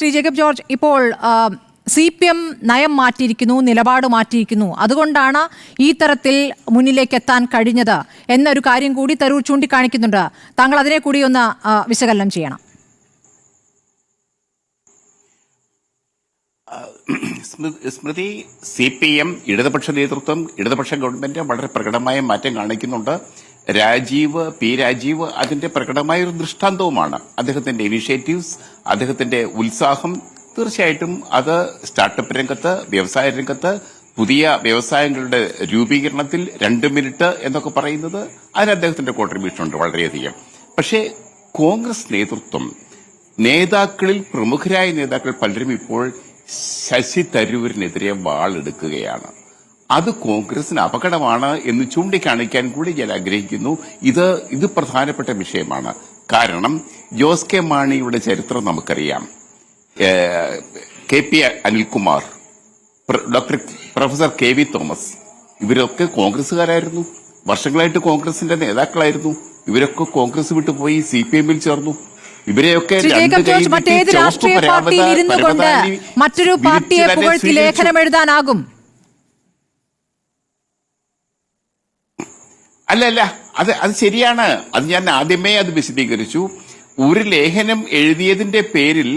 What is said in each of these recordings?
ശ്രീ ജേക്കബ് ജോർജ് ഇപ്പോൾ C P M നയം മാറ്റിയിരിക്കുന്നു നിലപാട് മാറ്റിയിരിക്കുന്നു. അതുകൊണ്ടാണ് ഈ തരത്തിൽ മുന്നിലേക്ക് എത്താൻ കഴിഞ്ഞത് എന്നൊരു കാര്യം കൂടി തരൂർ ചൂണ്ടിക്കാണിക്കുന്നുണ്ട്. താങ്കൾ അതിനെ കൂടി ഒന്ന് വിശകലനം ചെയ്യണം. സ്മൃതി സി പി എം ഇടതുപക്ഷ നേതൃത്വം ഇടതുപക്ഷ ഗവൺമെന്റ് വളരെ പ്രകടമായ മാറ്റം കാണിക്കുന്നുണ്ട്. രാജീവ് പി രാജീവ് അതിന്റെ പ്രകടമായ ഒരു ദൃഷ്ടാന്തവുമാണ്. അദ്ദേഹത്തിന്റെ ഇനിഷ്യേറ്റീവ്സ് അദ്ദേഹത്തിന്റെ ഉത്സാഹം തീർച്ചയായിട്ടും അത് സ്റ്റാർട്ടപ്പ് രംഗത്ത് വ്യവസായ രംഗത്ത് പുതിയ വ്യവസായങ്ങളുടെ രൂപീകരണത്തിൽ രണ്ട് മിനിറ്റ് എന്നൊക്കെ പറയുന്നത് അതിന് അദ്ദേഹത്തിന്റെ കോൺട്രിബ്യൂഷൻ ഉണ്ട് വളരെയധികം. പക്ഷേ കോൺഗ്രസ് നേതൃത്വം നേതാക്കളിൽ പ്രമുഖരായ നേതാക്കൾ പലരും ഇപ്പോൾ ശശി തരൂരിനെതിരെ വാളെടുക്കുകയാണ്. അത് കോൺഗ്രസിന് അപകടമാണ് എന്ന് ചൂണ്ടിക്കാണിക്കാൻ കൂടി ഞാൻ ആഗ്രഹിക്കുന്നു. ഇത് ഇത് പ്രധാനപ്പെട്ട വിഷയമാണ്. കാരണം ജോസ് കെ മാണിയുടെ ചരിത്രം നമുക്കറിയാം. K P Anilkumar doctor professor K V Thomas ഇവരൊക്കെ കോൺഗ്രസ്സുകാരായിരുന്നു. വർഷങ്ങളായിട്ട് കോൺഗ്രസിന്റെ നേതാക്കളായിരുന്നു. ഇവരൊക്കെ കോൺഗ്രസ് വിട്ടു പോയി സി പി എമ്മിൽ ചേർന്നു. ഇവരെയൊക്കെ മറ്റേത് രാഷ്ട്രീയ പാർട്ടിയിൽ ഇരുന്നു കൊണ്ട് മറ്റൊരു പാർട്ടിയെ പുകഴ്ത്തി ലേഖനം എഴുതാനാകും. അല്ല അല്ല. അത് അത് ശരിയാണ്. അത് ഞാൻ ആദ്യമേ അത് വിശദീകരിച്ചു. ഒരു ലേഖനം എഴുതിയതിന്റെ പേരിൽ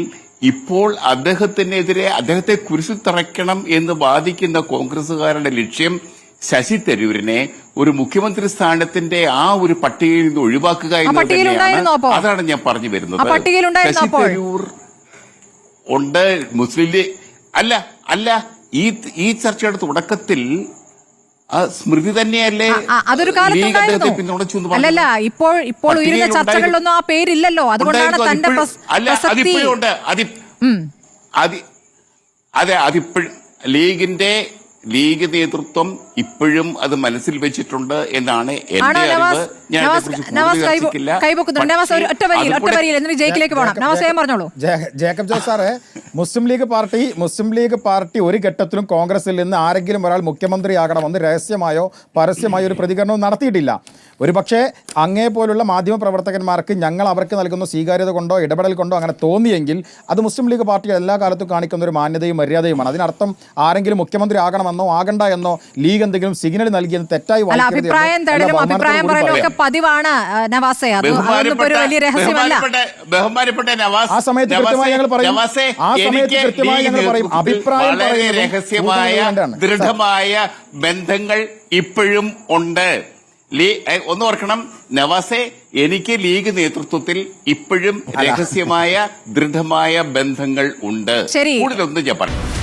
ഇപ്പോൾ അദ്ദേഹത്തിനെതിരെ അദ്ദേഹത്തെ കുരിശു തറയ്ക്കണം എന്ന് വാദിക്കുന്ന കോൺഗ്രസുകാരുടെ ലക്ഷ്യം ശശി തരൂരിനെ ഒരു മുഖ്യമന്ത്രി സ്ഥാനത്തിന്റെ ആ ഒരു പട്ടികയിൽ നിന്ന് ഒഴിവാക്കുക എന്ന് തന്നെയാണ് അതാണ് ഞാൻ പറഞ്ഞു വരുന്നത്. ശശി തരൂർ ഉണ്ട് മുസ്ലിം ലീഗ് അല്ല അല്ല. ഈ ഈ ചർച്ചയുടെ തുടക്കത്തിൽ ആ സ്മൃതി തന്നെയല്ലേ? അതൊരു കാലത്തുണ്ടായിരുന്നു? അല്ലല്ല ഇപ്പോൾ ഇപ്പോൾ ഉയരുന്ന ചർച്ചകളിലൊന്നും ആ പേരില്ലല്ലോ. അതുകൊണ്ടാണ് തന്റെ അതി അതി അതെ അതിപ്പോഴും ലീഗിന്റെ ലീഗ് നേതൃത്വം ഇപ്പോഴും അത് മനസ്സിൽ വെച്ചിട്ടുണ്ട് എന്നാണ് എന്റെ അറിവ്. Jacob Jose sir Muslim League party Muslim League party ഒരു ഘട്ടത്തിലും കോൺഗ്രസിൽ നിന്ന് ആരെങ്കിലും ഒരാൾ മുഖ്യമന്ത്രിയാകണമെന്ന് രഹസ്യമായോ പരസ്യമായോ ഒരു പ്രതികരണവും നടത്തിയിട്ടില്ല. ഒരുപക്ഷെ അങ്ങേ പോലുള്ള മാധ്യമ പ്രവർത്തകന്മാർക്ക് ഞങ്ങൾ അവർക്ക് നൽകുന്ന സ്വീകാര്യത കൊണ്ടോ ഇടപെടൽ കൊണ്ടോ അങ്ങനെ തോന്നിയെങ്കിൽ അത് മുസ്ലിം ലീഗ് പാർട്ടി എല്ലാ കാലത്തും കാണിക്കുന്ന ഒരു മാന്യതയും മര്യാദയുമാണ്. അതിനർത്ഥം ആരെങ്കിലും മുഖ്യമന്ത്രി ആകണമെന്നോ ആകണ്ട എന്നോ ലീഗ് എന്തെങ്കിലും സിഗ്നൽ നൽകിയെന്ന് തെറ്റായി വായിക്കരുത് പതിവാണ് നവാസെ. അത് അതൊന്നും ഒരു വലിയ രഹസ്യമല്ല. ബഹുമാനപ്പെട്ട- ബഹുമാനപ്പെട്ട നവാസ് ആ സമയത്ത് നവാസെ- കൃത്യമായി ഞങ്ങൾ പറയും. നവാസെ, ആ സമയത്ത് എനിക്ക് കൃത്യമായി ഞങ്ങൾ പറയും. അഭിപ്രായം വളരെ രഹസ്യമായ ദൃഢമായ ബന്ധങ്ങൾ ഇപ്പോഴും ഉണ്ട്. ഒന്ന് ഓർക്കണം. നവാസെ എനിക്ക് ലീഗ് നേതൃത്വത്തിൽ ഇപ്പോഴും രഹസ്യമായ ദൃഢമായ ബന്ധങ്ങൾ ഉണ്ട്. ശരി. കൂടുതലൊന്നും ഞാൻ പറഞ്ഞു